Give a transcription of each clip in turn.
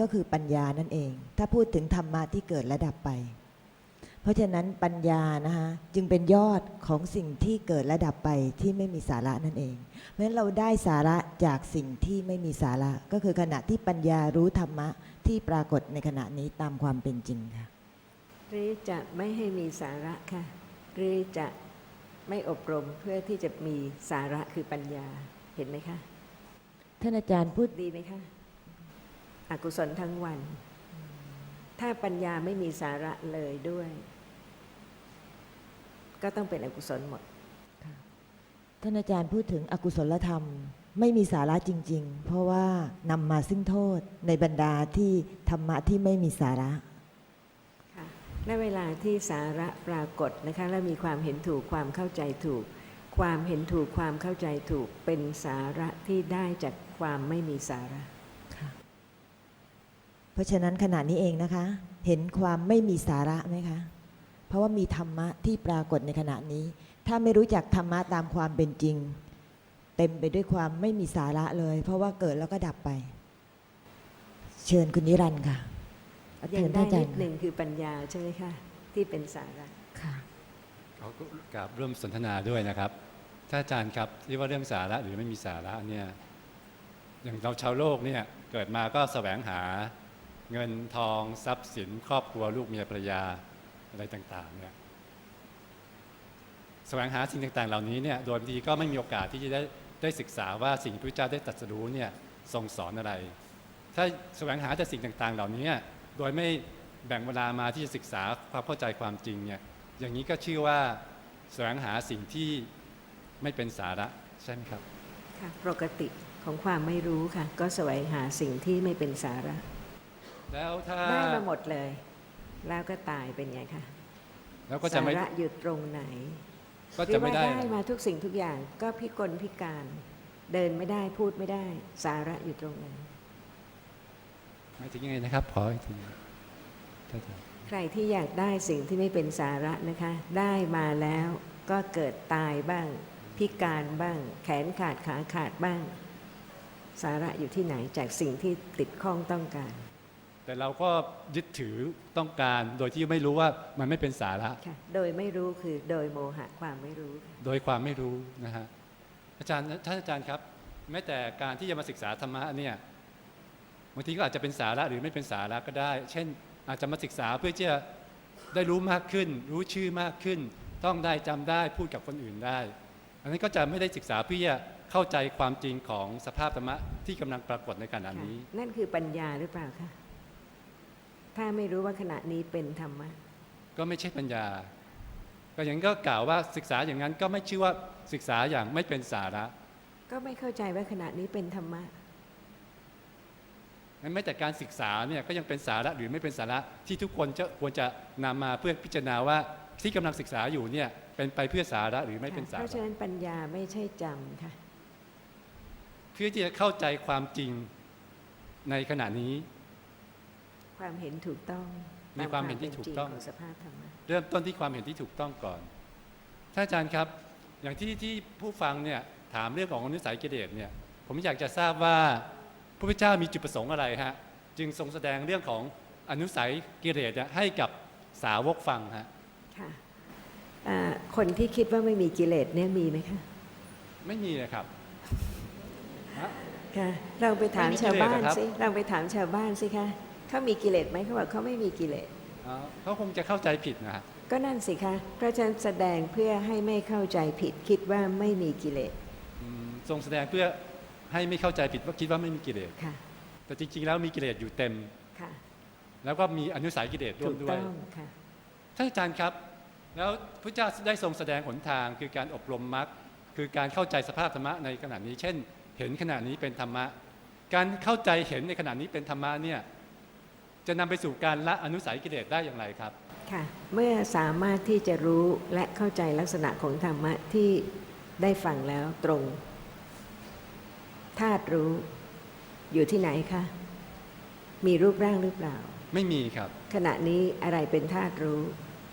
ก็คือปัญญานั่นเอง ถ้าพูดถึงธรรมะที่เกิดและดับไป เพราะฉะนั้นปัญญานะคะจึงเป็นยอดของสิ่งที่เกิดและดับไปที่ไม่มีสาระนั่นเอง เพราะฉะนั้นเราได้สาระจากสิ่งที่ไม่มีสาระ ก็คือขณะที่ปัญญารู้ธรรมะที่ปรากฏในขณะนี้ตามความเป็นจริงค่ะหรือจะไม่ให้มีสาระค่ะ หรือจะไม่อบรมเพื่อที่จะมีสาระคือปัญญาเห็นไหมคะท่านอาจารย์พูดดีไหมคะ อกุศลทั้งวัน ถ้าปัญญาไม่มีสาระเลยด้วย ก็ต้องเป็นอกุศลหมดท่านอาจารย์พูดถึงอกุศลธรรม ไม่มีสาระจริง ๆ เพราะว่านำมาซึ่งโทษในบรรดาที่ธรรมะที่ไม่มีสาระค่ะและเวลาที่สาระปรากฏนะคะและมีความเห็นถูกความเข้าใจถูก ความเห็นถูกความเข้าใจถูกเป็นสาระที่ได้จากความไม่มีสาระเพ ราะฉะนั้นขณะนี้เองนะคะ เห็นความไม่มีสาระไหมคะ เพราะว่ามีธรรมะที่ปรากฏในขณะนี้ ถ้าไม่รู้จักธรรมะตามความเป็นจริง เต็มไปด้วยความไม่มีสาระเลย เพราะว่าเกิดแล้วก็ดับไป เชิญคุณนิรันดร์ค่ะยัเชิงญได้ท่านอาจารนิย์ดหนึ่งคือปัญญาใช่ไหมคะที่เป็นสาระค่ะเขาก็กราบร่วมสนทนาด้วยนะครับท่านอาจารย์ครับที่ว่าเรื่องสาระหรือไม่มีสาระเนี่ยอย่างเราชาวโลกเนี่ยเกิดมาก็แสวงหา เงินทองทรัพย์สินครอบครัวลูกเมียภรรยาอะไรต่างๆเนี่ยแสวงหาสิ่งต่างๆ เหล่านี้เนี่ยโดยบางทีก็ไม่มีโอกาสที่จะได้ได้ศึกษาว่าสิ่งที่พระเจ้าได้ตรัสรู้เนี่ยทรงสอนอะไร ถ้าแสวงหาแต่สิ่งต่างๆ เหล่านี้โดยไม่แบ่งเวลามาที่จะศึกษาความเข้าใจความจริงเนี่ยอย่างนี้ก็ชื่อว่าแสวงหาสิ่งที่ไม่เป็นสาระใช่ไหมครับค่ะปกติของความไม่รู้ค่ะ ก็แสวงหาสิ่งที่ไม่เป็นสาระ แล้วถ้าได้มาหมดเลย แล้วก็ตายเป็นไงคะแล้วก็จะไม่สาระอยู่ตรงไหน ก็จะไม่ได้หรือว่าได้มาทุกสิ่งทุกอย่างก็พิกลพิการ เดินไม่ได้พูดไม่ได้ สาระอยู่ตรงไหนหมายถึงยังไงนะครับขออีกทีท่านอาจารย์ใครที่อยากได้สิ่งที่ไม่เป็นสาระนะคะ ได้มาแล้วก็เกิดตายบ้าง พิการบ้าง แขนขาดขาขาดบ้าง สาระอยู่ที่ไหนจากสิ่งที่ติดข้องต้องการ แต่เราก็ยึดถือต้องการโดยที่ไม่รู้ว่ามันไม่เป็นสาระ ค่ะโดยไม่รู้คือโดยโมหะความไม่รู้ค่ะโดยความไม่รู้นะฮะอาจารย์ท่านอาจารย์ครับแม้แต่การที่จะมาศึกษาธรรมะเนี่ยบางทีก็อาจจะเป็นสาระหรือไม่เป็นสาระก็ได้ เช่นอาจจะมาศึกษาเพื่อที่จะได้รู้มากขึ้น รู้ชื่อมากขึ้น ต้องได้จำได้พูดกับคนอื่นได้ อันนี้นก็จะไม่ได้ศึกษาเพื่อจะเข้าใจความจริงของสภาพธรรมะที่กำลังปรากฏในขณะนี้ค่ะนั่นคือปัญญาหรือเปล่าคะ ถ้าไม่รู้ว่าขณะนี้เป็นธรรมะ ก็ไม่ใช่ปัญญา ก็อย่างนั้นก็กล่าวว่าศึกษาอย่างนั้นก็ไม่ชื่อว่าศึกษาอย่างไม่เป็นสาระ ก็ไม่เข้าใจว่าขณะนี้เป็นธรรมะงั้นแม้แต่การศึกษาเนี่ยก็ยังเป็นสาระหรือไม่เป็นสาระที่ทุกคนจะควรจะนำมาเพื่อพิจารณาว่าที่กำลังศึกษาอยู่เนี่ยเป็นไปเพื่อสาระหรือไม่เป็นสาเพราะฉะระนั้นปัญญาไม่ใช่จำค่ะ เพื่อที่จะเข้าใจความจริงในขณะนี้ ความเห็นถูกต้องมีความเห็นที่ถูกต้องามความเป็นจริของสภาพธรรมะเริ่มต้นที่ความเห็นที่ถูกต้องก่อนท่านอาจารย์ครับ อย่างที่ที่ผู้ฟังเนี่ยถามเรื่องของอนุสัยกิเลสเนี่ย ผมอยากจะทราบว่าพระพุทธเจ้ามีจุดประสงค์อะไรฮะจึงทรงแสดงเรื่องของอนุสัยกิเลสเนี่ยให้กับสาวกฟังฮะค่ะอ่าคนที่คิดว่าไม่มีกิเลสเนี่ยมีไหมคะไม่มีนะครับฮะค่ะเราไปถามไม่มีชาวบ้ากิเลสเหรอครับนสิเราไปถามชาวบ้านสิคะ เขามีกิเลสไหมเขาบอกเขาไม่มีกิเลสอ๋อเขาคงจะเข้าใจผิดนะฮะก็นั่นสิคะเพราะฉะนั้นแสดงเพื่อให้ไม่เข้าใจผิด คิดว่าไม่มีกิเลสอืมทรงแสดงเพื่อให้ไม่เข้าใจผิดว่าคิดว่าไม่มีกิเลสค่ะ แต่จริง ๆ แล้วมีกิเลสอยู่เต็ม ค่ะแล้วก็มีอนุสัยกิเลสร่วถูมกด้วต้ยองค่ะ ท่านอาจารย์ครับ แล้วพระเจ้าได้ทรงแสดงหนทางคือการอบรมมรรคคือการเข้าใจสภาพธรรมะในขณะนี้ เช่น เห็นขณะนี้เป็นธรรมะ การเข้าใจเห็นในขณะนี้เป็นธรรมะเนี่ย จะนำไปสู่การละอนุสัยกิเลสได้อย่างไรครับ ค่ะ เมื่อสามารถที่จะรู้และเข้าใจลักษณะของธรรมะที่ได้ฟังแล้วตรงธาตุรู้อยู่ที่ไหนคะ มีรูปร่างหรือเปล่า ไม่มีครับ ขณะนี้อะไรเป็นธาตุรู้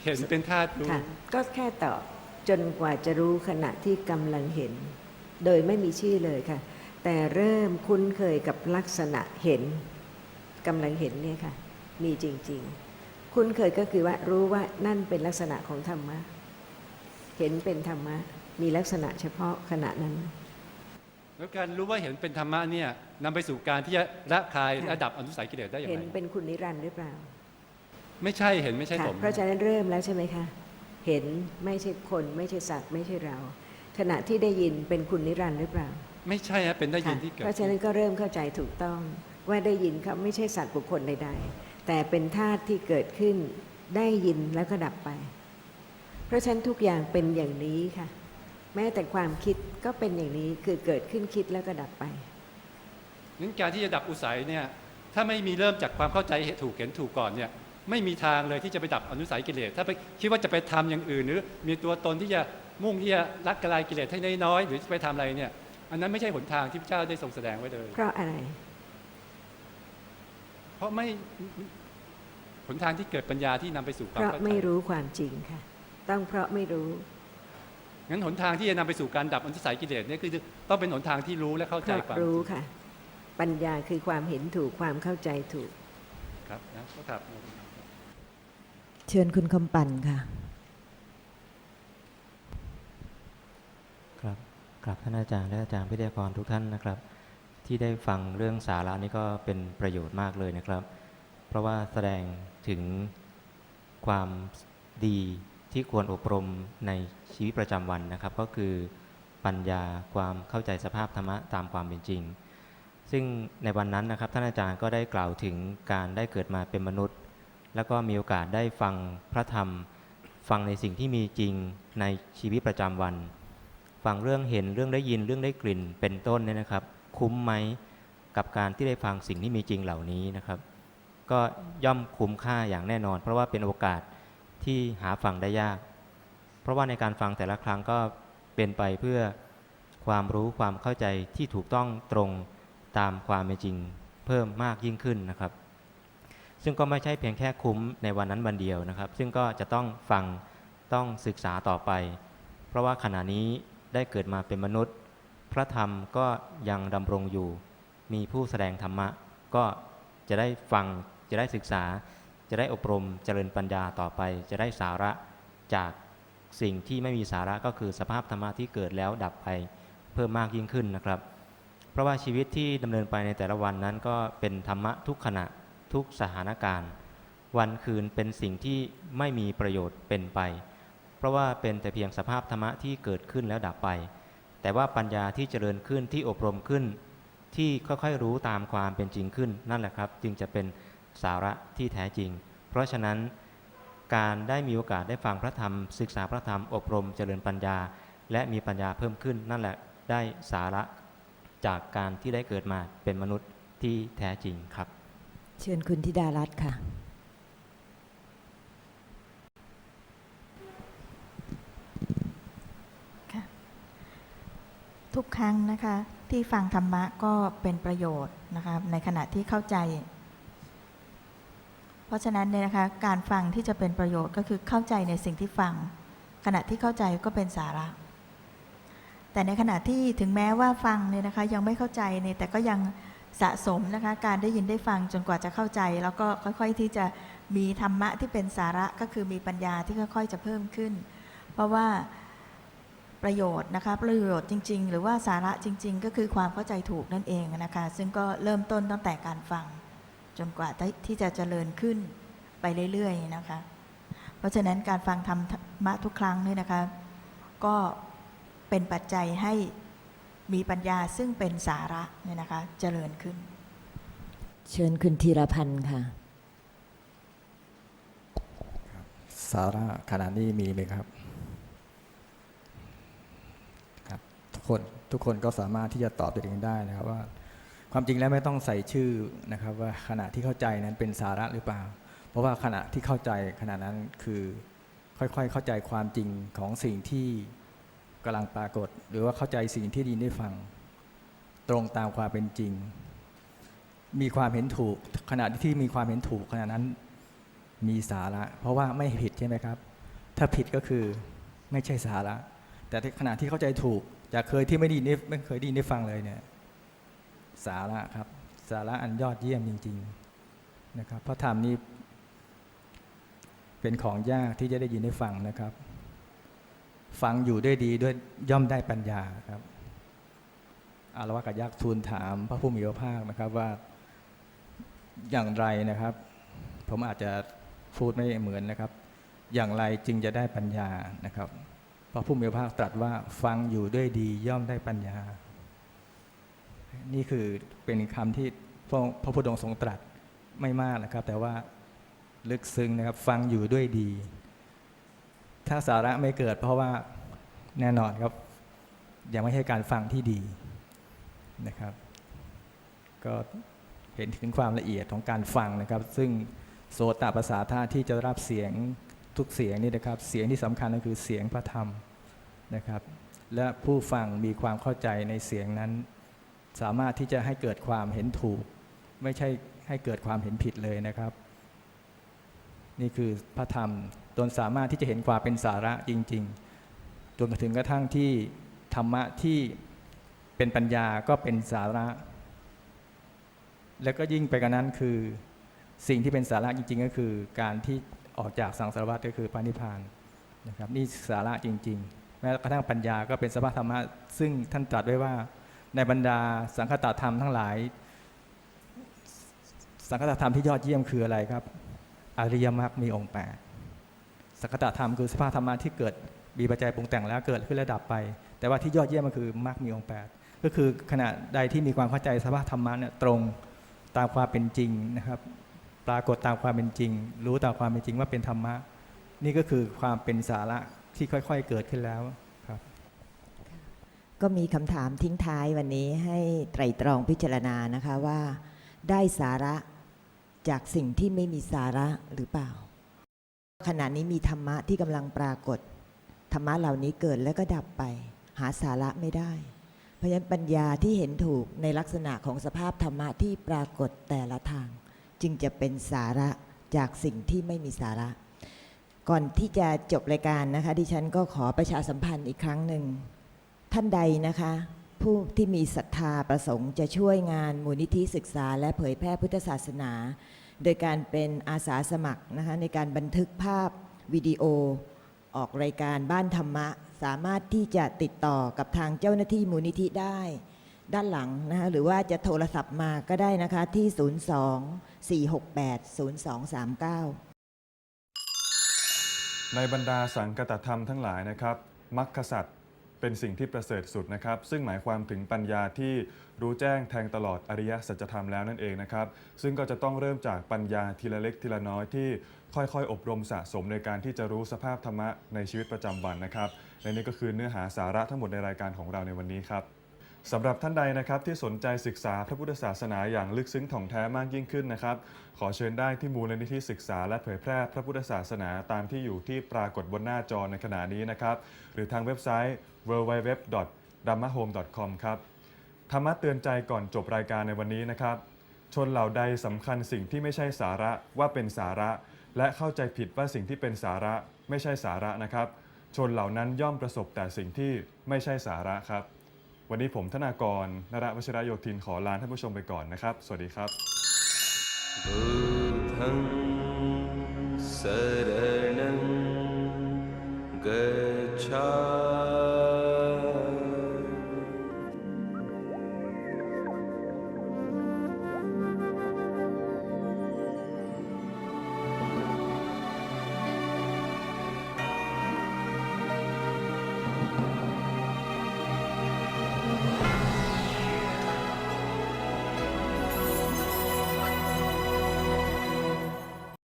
เห็นเป็นธาตุรู้ค่ะก็แค่ตอบจนกว่าจะรู้ขณะที่กำลังเห็น โดยไม่มีชื่อเลยค่ะ แต่เริ่มคุ้นเคยกับลักษณะเห็นกำลังเห็นเนี่ยค่ะ มีจริง ๆ คุ้นเคยก็คือว่ารู้ว่านั่นเป็นลักษณะของธรรมะ เห็นเป็นธรรมะ มีลักษณะเฉพาะขณะนั้น แล้วการรู้ว่าเห็นเป็นธรรมะเนี่ยนำไปสู่การที่จะละคายค่ะและดับอนุสัยกิเลสได้อย่างเห็นไรเป็นคุณนิรันดร์หรือเปล่า ไม่ใช่เห็นไม่ใช่ค่ะผมเพราะฉะนั้นเริ่มแล้วใช่ไหมคะเห็นไม่ใช่คนไม่ใช่สัตว์ ไม่ใช่เรา ขณะที่ได้ยินเป็นคุณนิรันดร์หรือเปล่า ไม่ใช่ฮะเป็นได้ยินค่ะที่เกิดเพราะฉะนั้นก็เริ่มเข้าใจถูกต้องว่าได้ยินเขาไม่ใช่สัตว์บุคคลใดๆ แต่เป็นธาตุที่เกิดขึ้นได้ยินแล้วก็ดับไป เพราะฉะนั้นทุกอย่างเป็นอย่างนี้ค่ะ แม้แต่ความคิดก็เป็นอย่างนี้คือเกิดขึ้นคิดแล้วก็ดับไปงั้นการที่จะดับอุสัยเนี่ยถ้าไม่มีเริ่มจากความเข้าใจเหตุถูกเห็นถูกก่อนเนี่ยไม่มีทางเลยที่จะไปดับอนุสัยกิเลสถ้าไปคิดว่าจะไปทำอย่างอื่น หรือมีตัวตนที่จะมุ่งที่จะรักกลายกิเลสให้น้อยๆหรือจะไปทำอะไรเนี่ยอันนั้นไม่ใช่หนทางที่พระเจ้าได้ทรงแสดงไว้เลย เพราะอะไร เพราะไม่หนทางที่เกิดปัญญาที่นำไปสู่คเพวามราะเข้าใจไม่รู้ความจริงค่ะ ต้องเพราะไม่รู้งั้นหนทางที่จะนำไปสู่การดับอนุสัยกิเลสเนี่ยคือต้องเป็นหนทางที่รู้และเข้าใจความรู้ค่ะ ปัญญาคือความเห็นถูกความเข้าใจถูก ครับนะก็ครับเชิญคุณคำปั่นค่ะ ครับกราบท่านอาจารย์และอาจารย์พิทยากรทุกท่านนะครับ ที่ได้ฟังเรื่องสาระนี้ก็เป็นประโยชน์มากเลยนะครับ เพราะว่าแสดงถึงความดีที่ควรอบรมในชีวิตประจำวันนะครับ ก็คือปัญญาความเข้าใจสภาพธรรมะตามความเป็นจริง ซึ่งในวันนั้นนะครับท่านอาจารย์ก็ได้กล่าวถึงการได้เกิดมาเป็นมนุษย์ แล้วก็มีโอกาสได้ฟังพระธรรม ฟังในสิ่งที่มีจริงในชีวิตประจำวัน ฟังเรื่องเห็นเรื่องได้ยินเรื่องได้กลิ่นเป็นต้นเนี่ยนะครับ คุ้มไหมกับการที่ได้ฟังสิ่งที่มีจริงเหล่านี้นะครับ ก็ย่อมคุ้มค่าอย่างแน่นอน เพราะว่าเป็นโอกาสที่หาฟังได้ยาก เพราะว่าในการฟังแต่ละครั้งก็เป็นไปเพื่อความรู้ความเข้าใจที่ถูกต้องตรงตามความเป็นจริงเพิ่มมากยิ่งขึ้นนะครับ ซึ่งก็ไม่ใช่เพียงแค่คุ้มในวันนั้นวันเดียวนะครับ ซึ่งก็จะต้องฟังต้องศึกษาต่อไป เพราะว่าขณะนี้ได้เกิดมาเป็นมนุษย์ พระธรรมก็ยังดำรงอยู่ มีผู้แสดงธรรมะ ก็จะได้ฟัง จะได้ศึกษา จะได้อบรม เจริญปัญญาต่อไป จะได้สาระจากสิ่งที่ไม่มีสาระก็คือสภาพธรรมะที่เกิดแล้วดับไปเพิ่มมากยิ่งขึ้นนะครับ เพราะว่าชีวิตที่ดำเนินไปในแต่ละวันนั้นก็เป็นธรรมะทุกขณะทุกสถานการณ์ วันคืนเป็นสิ่งที่ไม่มีประโยชน์เป็นไป เพราะว่าเป็นแต่เพียงสภาพธรรมะที่เกิดขึ้นแล้วดับไป แต่ว่าปัญญาที่เจริญขึ้นที่อบรมขึ้น ที่ค่อยๆรู้ตามความเป็นจริงขึ้น นั่นแหละครับ จึงจะเป็นสาระที่แท้จริง เพราะฉะนั้นการได้มีโอกาสได้ฟังพระธรรม ศึกษาพระธรรมอบรมเจริญปัญญา และมีปัญญาเพิ่มขึ้น นั่นแหละได้สาระจากการที่ได้เกิดมาเป็นมนุษย์ที่แท้จริงครับ เชิญคุณธิดารัตน์ค่ะค่ะ ทุกครั้งนะคะที่ฟังธรรมะก็เป็นประโยชน์นะคะในขณะที่เข้าใจ เพราะฉะนั้นเนี่ยนะคะการฟังที่จะเป็นประโยชน์ก็คือเข้าใจในสิ่งที่ฟัง ขณะที่เข้าใจก็เป็นสาระ แต่ในขณะที่ถึงแม้ว่าฟังเนี่ยนะคะยังไม่เข้าใจเนี่ยแต่ก็ยังสะสมนะคะการได้ยินได้ฟังจนกว่าจะเข้าใจ แล้วก็ค่อยๆที่จะมีธรรมะที่เป็นสาระก็คือมีปัญญาที่ค่อยๆจะเพิ่มขึ้น เพราะว่า ประโยชน์นะคะประโยชน์จริง ๆ หรือว่าสาระจริง ๆ ก็คือความเข้าใจถูกนั่นเองนะคะ ซึ่งก็เริ่มต้นตั้งแต่การฟัง จนกว่าที่จะเจริญขึ้นไปเรื่อยๆนะคะ เพราะฉะนั้นการฟังธรรมะทุกครั้งเนี่ยนะคะก็เป็นปัจจัยให้มีปัญญาซึ่งเป็นสาระเนี่ยนะคะเจริญขึ้น เชิญคุณธีรพันธ์ค่ะสาระขนาดนี้มีไหมครับ ครับทุกคนทุกคนก็สามารถที่จะตอบตัวเองได้นะครับว่า ความจริงแล้วไม่ต้องใส่ชื่อนะครับ ว่าขณะที่เข้าใจนั้นเป็นสาระหรือเปล่า เพราะว่าขณะที่เข้าใจขณะนั้นคือค่อยๆ เข้าใจความจริงของสิ่งที่กำลังปรากฏ หรือว่าเข้าใจสิ่งที่ดินได้ฟัง ตรงตามความเป็นจริง มีความเห็นถูก ขณะที่มีความเห็นถูกขณะนั้นมีสาระ เพราะว่าไม่ผิดใช่ไหมครับ ถ้าผิดก็คือไม่ใช่สาระ แต่ในขณะที่เข้าใจถูก จากเคยที่ไม่ไดีได้ไม่เคยไดีได้ฟังเลยเนี่ย สาระครับ สาระอันยอดเยี่ยมจริง ๆนะครับเพราะธรรมนี้เป็นของยากที่จะได้ยินได้ฟังนะครับ ฟังอยู่ด้วยดีด้วยย่อมได้ปัญญาครับ อารวะกับยักษ์ทูลถาม พระผู้มีพระภาคนะครับว่าอย่างไรนะครับ ผมอาจจะพูดไม่เหมือนนะครับ อย่างไรจึงจะได้ปัญญานะครับ พระผู้มีพระภาคตรัสว่าฟังอยู่ด้วยดีย่อมได้ปัญญา นี่คือเป็นคำที่พระพระพุทธองค์ทรงตรัสไม่มากนะครับ แต่ว่าลึกซึ้งนะครับฟังอยู่ด้วยดี ถ้าสาระไม่เกิดเพราะว่าแน่นอนครับ ยังไม่ใช่การฟังที่ดีนะครับ ก็เห็นถึงความละเอียดของการฟังนะครับ ซึ่งโสตประสาทาที่จะรับเสียง ทุกเสียงนี่นะครับ เสียงที่สำคัญก็คือเสียงพระธรรมนะครับ และผู้ฟังมีความเข้าใจในเสียงนั้น สามารถที่จะให้เกิดความเห็นถูก ไม่ใช่ให้เกิดความเห็นผิดเลยนะครับ นี่คือพระธรรมตนสามารถที่จะเห็นความเป็นสาระจริง ๆ จนถึงกระทั่งที่ธรรมะที่เป็นปัญญาก็เป็นสาระ แล้วก็ยิ่งไปกว่านั้นคือสิ่งที่เป็นสาระจริง ๆ ก็คือการที่ ออกจากสังสารวัฏก็คือพระนิพพานนะครับนี่สาระจริง ๆ แม้กระทั่งปัญญาก็เป็นสภาพธรรมะซึ่งท่านตรัสไว้ว่าในบรรดาสังคตธรรมทั้งหลาย สังคตธรรมที่ยอดเยี่ยมคืออะไรครับ อริยมรรคมีองค์แปดสังคตธรรมคือสภาพธรรมะที่เกิดมีปัจจัยปรุงแต่งแล้วเกิดขึ้นและดับไป แต่ว่าที่ยอดเยี่ยมก็คือมรรคมีองค์แปดก็คือขณะใดที่มีความเข้าใจสภาพธรรมะเนี่ยตรงตามความเป็นจริงนะครับ ปรากฏตามความเป็นจริง รู้ตามความเป็นจริงว่าเป็นธรรมะ นี่ก็คือความเป็นสาระที่ค่อยๆเกิดขึ้นแล้วครับ ก็มีคำถามทิ้งท้ายวันนี้ให้ไตรตรองพิจารณานะคะว่า ได้สาระจากสิ่งที่ไม่มีสาระหรือเปล่า ขณะนี้มีธรรมะที่กำลังปรากฏ ธรรมะเหล่านี้เกิดแล้วก็ดับไป หาสาระไม่ได้ เพราะฉะนั้นปัญญาที่เห็นถูกในลักษณะของสภาพธรรมะที่ปรากฏแต่ละทาง จึงจะเป็นสาระจากสิ่งที่ไม่มีสาระ ก่อนที่จะจบรายการนะคะ ดิฉันก็ขอประชาสัมพันธ์อีกครั้งหนึ่ง ท่านใดนะคะ ผู้ที่มีศรัทธาประสงค์จะช่วยงานมูลนิธิศึกษา และเผยแพร่พุทธศาสนา โดยการเป็นอาสาสมัครนะคะในการบันทึกภาพวิดีโอ ออกรายการบ้านธรรมะ สามารถที่จะติดต่อกับทางเจ้าหน้าที่มูลนิธิได้ ด้านหลังนะคะหรือว่าจะโทรศัพท์มาก็ได้นะคะที่ 02 468 0239ในบรรดาสังกตธรรมทั้งหลายนะครับมรรคสัตว์เป็นสิ่งที่ประเสริฐสุดนะครับ ซึ่งหมายความถึงปัญญาที่รู้แจ้งแทงตลอดอริยสัจธรรมแล้วนั่นเองนะครับ ซึ่งก็จะต้องเริ่มจากปัญญาทีละเล็กทีละน้อยที่ค่อยๆ อบรมสะสมในการที่จะรู้สภาพธรรมะในชีวิตประจำวันนะครับ และนี่ก็คือเนื้อหาสาระทั้งหมดในรายการของเราในวันนี้ครับ สำหรับท่านใดนะครับที่สนใจศึกษาพระพุทธศาสนาอย่างลึกซึ้งถ่องแท้มากยิ่งขึ้นนะครับ ขอเชิญได้ที่มูลนิธิศึกษาและเผยแพร่พระพุทธศาสนาตามที่อยู่ที่ปรากฏบนหน้าจอในขณะนี้นะครับ หรือทางเว็บไซต์ www.dhammahome.com ครับธรรมะเตือนใจก่อนจบรายการในวันนี้นะครับ ชนเหล่าใดสำคัญสิ่งที่ไม่ใช่สาระว่าเป็นสาระ และเข้าใจผิดว่าสิ่งที่เป็นสาระไม่ใช่สาระนะครับ ชนเหล่านั้นย่อมประสบแต่สิ่งที่ไม่ใช่สาระครับ วันนี้ผมธนากรนรวชรโยธินขอลาท่านผู้ชมไปก่อนนะครับ สวัสดีครับ शरणं गच्छ